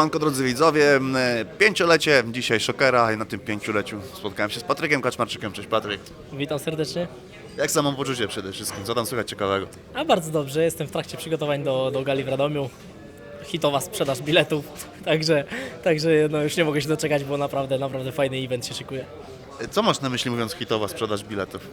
Siemanko drodzy widzowie, m, pięciolecie dzisiaj Szokera i na tym pięcioleciu spotkałem się z Patrykiem Kaczmarczykiem. Cześć Patryk. Witam serdecznie. Jak samopoczucie przede wszystkim? Co tam słychać ciekawego? A bardzo dobrze, jestem w trakcie przygotowań do, do gali w Radomiu. Hitowa sprzedaż biletów, także, także no już nie mogę się doczekać, bo naprawdę, naprawdę fajny event się szykuje. Co masz na myśli mówiąc hitowa sprzedaż biletów?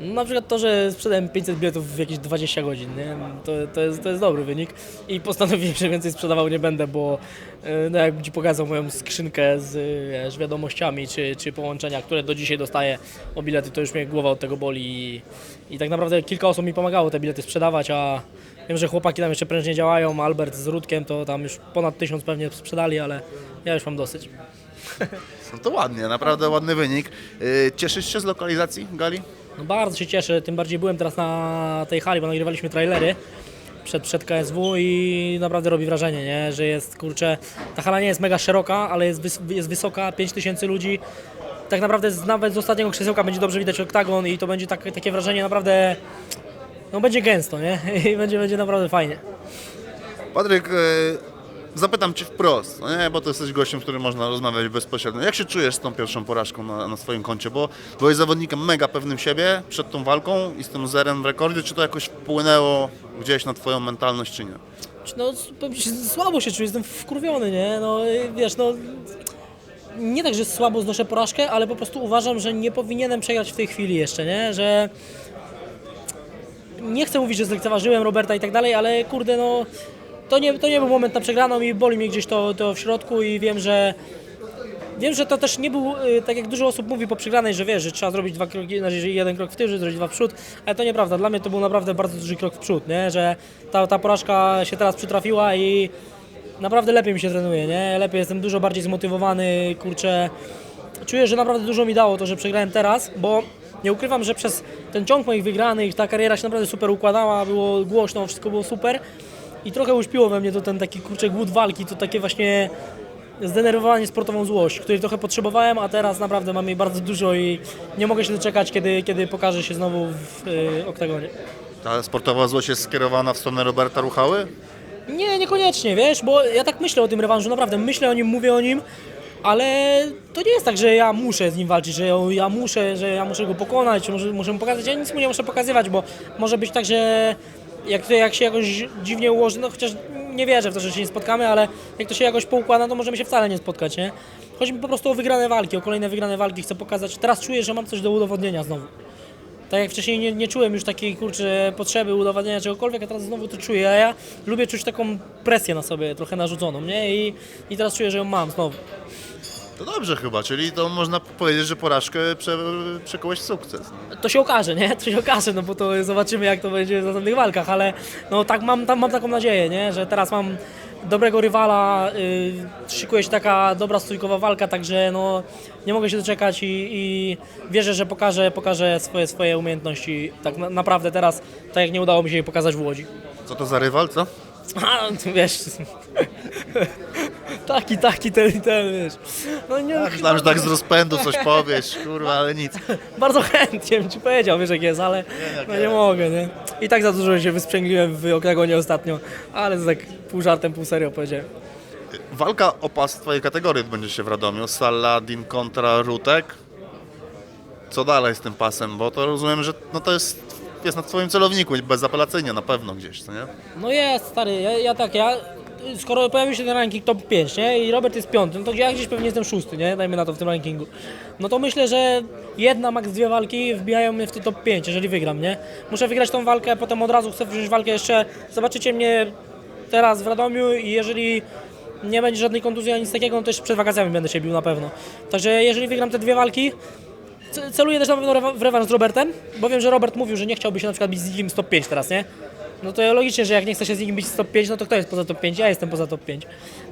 Na przykład to, że sprzedałem 500 biletów w jakieś 20 godzin, nie? To, to, jest, to jest dobry wynik i postanowiłem, że więcej sprzedawał nie będę, bo e, no jakbym Ci pokazał moją skrzynkę z wiesz, wiadomościami czy, czy połączenia, które do dzisiaj dostaję o bilety, to już mnie głowa od tego boli i, i tak naprawdę kilka osób mi pomagało te bilety sprzedawać, a wiem, że chłopaki tam jeszcze prężnie działają, Albert z Rudkiem to tam już ponad tysiąc pewnie sprzedali, ale ja już mam dosyć. No to ładnie, naprawdę ładny wynik. Yy, Cieszysz się z lokalizacji gali? No bardzo się cieszę, tym bardziej byłem teraz na tej hali, bo nagrywaliśmy trailery przed, przed KSW i naprawdę robi wrażenie, nie? że jest, kurczę, ta hala nie jest mega szeroka, ale jest, wys, jest wysoka, 5000 ludzi. Tak naprawdę z, nawet z ostatniego krzesełka będzie dobrze widać oktagon i to będzie tak, takie wrażenie naprawdę, no będzie gęsto, nie? I będzie, będzie naprawdę fajnie. Patryk, yy, zapytam Cię wprost, no nie? bo to jesteś gościem, z którym można rozmawiać bezpośrednio. Jak się czujesz z tą pierwszą porażką na, na swoim koncie? Bo byłeś zawodnikiem mega pewnym siebie przed tą walką i z tym zerem w rekordzie. Czy to jakoś wpłynęło gdzieś na Twoją mentalność, czy nie? No, słabo się czuję, jestem wkurwiony, nie? No, y, wiesz, no... Nie tak, że słabo znoszę porażkę, ale po prostu uważam, że nie powinienem przegrać w tej chwili jeszcze, nie? Że... Nie chcę mówić, że zlekceważyłem Roberta i tak dalej, ale kurde, no... To nie, to nie był moment na przegraną i boli mnie gdzieś to, to w środku i wiem, że... Wiem, że to też nie był, y, tak jak dużo osób mówi po przegranej, że wiesz, że trzeba zrobić dwa kroki, znaczy jeden krok w tył, że zrobić dwa w przód, ale to nieprawda. Dla mnie to był naprawdę bardzo duży krok w przód, nie? że ta, ta porażka się teraz przytrafiła i naprawdę lepiej mi się trenuje, nie? Lepiej jestem dużo bardziej zmotywowany, kurczę. Czuję, że naprawdę dużo mi dało to, że przegrałem teraz, bo nie ukrywam, że przez ten ciąg moich wygranych ta kariera się naprawdę super układała, było głośno, wszystko było super i trochę uśpiło we mnie to ten taki kurczę głód walki, to takie właśnie zdenerwowanie sportową złość, której trochę potrzebowałem, a teraz naprawdę mam jej bardzo dużo i nie mogę się doczekać, kiedy, kiedy pokażę się znowu w y, oktagonie. Ta sportowa złość jest skierowana w stronę Roberta Ruchały? Nie, niekoniecznie, wiesz, bo ja tak myślę o tym rewanżu, naprawdę myślę o nim, mówię o nim, ale to nie jest tak, że ja muszę z nim walczyć, że ja- ja muszę, że ja muszę go pokonać, muszę, muszę mu pokazać, ja nic mu nie muszę pokazywać, bo może być tak, że jak, jak się jakoś dziwnie ułoży, no chociaż nie wierzę w to, że się nie spotkamy, ale jak to się jakoś poukłada, to możemy się wcale nie spotkać, nie? Chodzi mi po prostu o wygrane walki, o kolejne wygrane walki, chcę pokazać, teraz czuję, że mam coś do udowodnienia znowu. Tak jak wcześniej nie, nie czułem już takiej kurczę potrzeby udowadniania czegokolwiek, a teraz znowu to czuję. A ja lubię czuć taką presję na sobie, trochę narzuconą, nie? I, i teraz czuję, że ją mam znowu. To dobrze chyba, czyli to można powiedzieć, że porażkę prze, przekułeś w sukces. To się okaże, nie? To się okaże, no bo to zobaczymy jak to będzie w następnych walkach, ale no tak mam, tam mam taką nadzieję, nie? Że teraz mam dobrego rywala, yy, szykuje się taka dobra stójkowa walka, także no nie mogę się doczekać i, i wierzę, że pokażę, pokażę swoje, swoje umiejętności tak na, naprawdę teraz, tak jak nie udało mi się jej pokazać w Łodzi. Co to za rywal, co? A, wiesz. Taki, taki, ten, ten, wiesz. No nie, Myślałem, że tak z rozpędu coś powiesz, kurwa, ale nic. Bardzo chętnie bym ci powiedział, wiesz jak jest, ale no nie mogę, nie? I tak za dużo się wysprzęgliłem w oktagonie ostatnio, ale to tak pół żartem, pół serio powiedziałem. Walka o pas twojej kategorii będzie się w Radomiu. Saladin kontra Rutek. Co dalej z tym pasem? Bo to rozumiem, że no to jest, jest na twoim celowniku, bezapelacyjnie na pewno gdzieś, co nie? No jest, stary, ja, ja tak, ja... Skoro pojawił się ten ranking top 5, nie? I Robert jest piąty, no to ja gdzieś pewnie jestem szósty, nie? Dajmy na to w tym rankingu. No to myślę, że jedna, max dwie walki wbijają mnie w te top 5, jeżeli wygram, nie? Muszę wygrać tą walkę, potem od razu chcę wziąć walkę jeszcze. Zobaczycie mnie teraz w Radomiu i jeżeli nie będzie żadnej kontuzji ani nic takiego, no to jeszcze przed wakacjami będę się bił na pewno. Także jeżeli wygram te dwie walki, celuję też na pewno w rewanż z Robertem, bo wiem, że Robert mówił, że nie chciałby się na przykład bić z nikim z top 5 teraz, nie? No to logicznie, że jak nie chce się z nikim bić z top 5, no to kto jest poza top 5? Ja jestem poza top 5.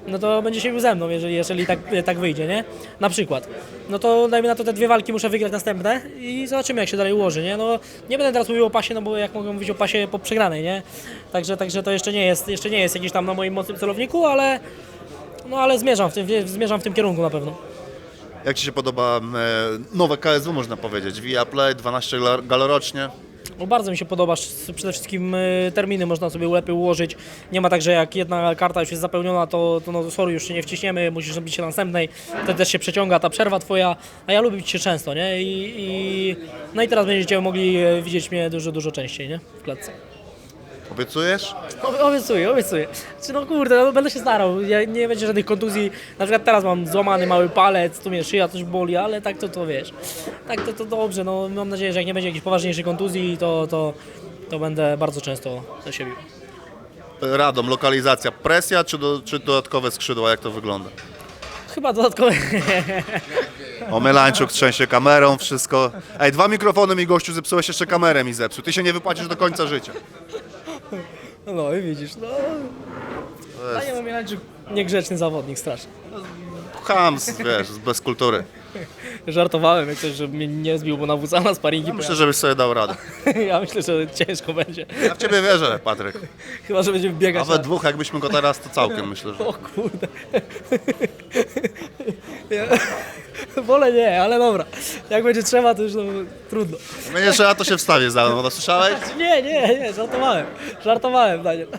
No to będzie się bił ze mną, jeżeli, jeżeli tak, tak wyjdzie, nie? Na przykład. No to dajmy na to te dwie walki, muszę wygrać następne i zobaczymy jak się dalej ułoży, nie? No nie będę teraz mówił o pasie, no bo jak mogę mówić o pasie po przegranej, nie? Także, także to jeszcze nie jest, jeszcze nie jest jakiś tam na moim mocnym celowniku, ale no ale zmierzam w tym, zmierzam w tym kierunku na pewno. Jak ci się podoba e, nowe KSW, można powiedzieć? Via Play, 12 gal- gal rocznie. Bo bardzo mi się podoba, przede wszystkim y, terminy można sobie lepiej ułożyć. Nie ma tak, że jak jedna karta już jest zapełniona, to, to no sorry, już się nie wciśniemy, musisz robić się następnej. Wtedy też się przeciąga ta przerwa twoja, a ja lubię bić się często, nie? I, i, no i teraz będziecie mogli e, widzieć mnie dużo, dużo częściej, nie? W klatce. Obiecujesz? Obie- Obiecuję, obiecuję. Czy no kurde, no, będę się starał. Ja, nie będzie żadnych kontuzji. Na przykład teraz mam złamany mały palec, tu mnie szyja coś boli, ale tak to to wiesz. Tak to, to dobrze. No, mam nadzieję, że jak nie będzie jakiejś poważniejszej kontuzji, to, to, to będę bardzo często do siebie. Radom, lokalizacja, presja czy, do, czy dodatkowe skrzydła, jak to wygląda? Chyba dodatkowe. Omylańczuk trzęsie kamerą, wszystko. Ej, dwa mikrofony mi gościu zepsułeś, jeszcze kamerę mi zepsuł. Ty się nie wypłacisz do końca życia. No i widzisz, no. Panie Mamielańczyk, niegrzeczny zawodnik strasznie. Hams, wiesz, bez kultury. Żartowałem, jak coś, żeby mnie nie zbił, bo nawróca na sparingi. Myślę, żebyś sobie dał radę. Ja myślę, że ciężko będzie. Ja w ciebie wierzę, Patryk. Chyba, że będziemy A biegać. we na- dwóch, jakbyśmy go teraz, to całkiem myślę, że... O kurde. Wolę nie, ale dobra. Jak będzie trzeba, to już no, trudno. Będzie trzeba, to się wstawię za mną, no słyszałeś? Nie, nie, nie, żartowałem. Żartowałem, Daniel.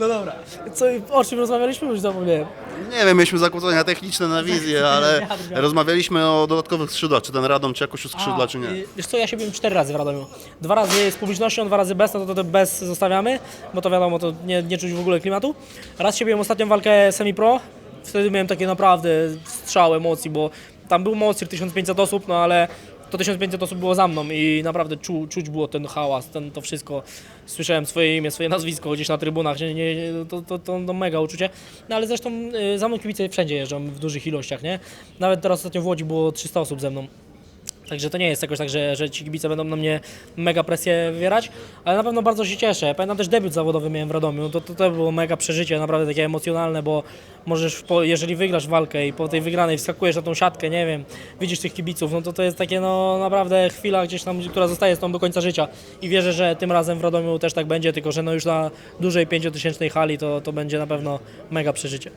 No dobra. Co, o czym rozmawialiśmy? Już zapomniałem. Nie wiem, mieliśmy zakłócenia techniczne na wizję, ale rozmawialiśmy o dodatkowych skrzydłach. Czy ten Radom cię jakoś uskrzydla, czy nie? y, Wiesz co, ja się byłem cztery razy w Radomiu. Dwa razy z publicznością, dwa razy bez, no to, to, to bez zostawiamy, bo to wiadomo, to nie, nie czuć w ogóle klimatu. Raz się biłem ostatnią walkę semi-pro, wtedy miałem takie naprawdę strzał emocji, bo tam był Mocir 1500 osób, no ale to 1500 osób było za mną i naprawdę czu, czuć było ten hałas, ten, to wszystko. Słyszałem swoje imię, swoje nazwisko gdzieś na trybunach, nie, nie, to, to, to, to mega uczucie. No ale zresztą y, za mną kibice wszędzie jeżdżą w dużych ilościach, nie? Nawet teraz ostatnio w Łodzi było 300 osób ze mną. Także to nie jest jakoś tak, że, że ci kibice będą na mnie mega presję wywierać, ale na pewno bardzo się cieszę. Pamiętam też debiut zawodowy miałem w Radomiu, to, to, to było mega przeżycie, naprawdę takie emocjonalne, bo możesz, po, jeżeli wygrasz walkę i po tej wygranej wskakujesz na tą siatkę, nie wiem, widzisz tych kibiców, no to to jest takie no naprawdę chwila gdzieś tam, która zostaje z tą do końca życia i wierzę, że tym razem w Radomiu też tak będzie, tylko że no już na dużej pięciotysięcznej hali to, to będzie na pewno mega przeżycie.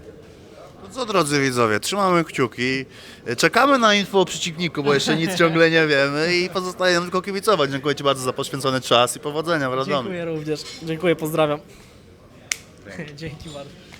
Co drodzy widzowie, trzymamy kciuki. Czekamy na info o przeciwniku, bo jeszcze nic ciągle nie wiemy i pozostaje nam tylko kibicować. Dziękuję Ci bardzo za poświęcony czas i powodzenia w Radomiu. Dziękuję również, dziękuję, pozdrawiam. Dzięki bardzo.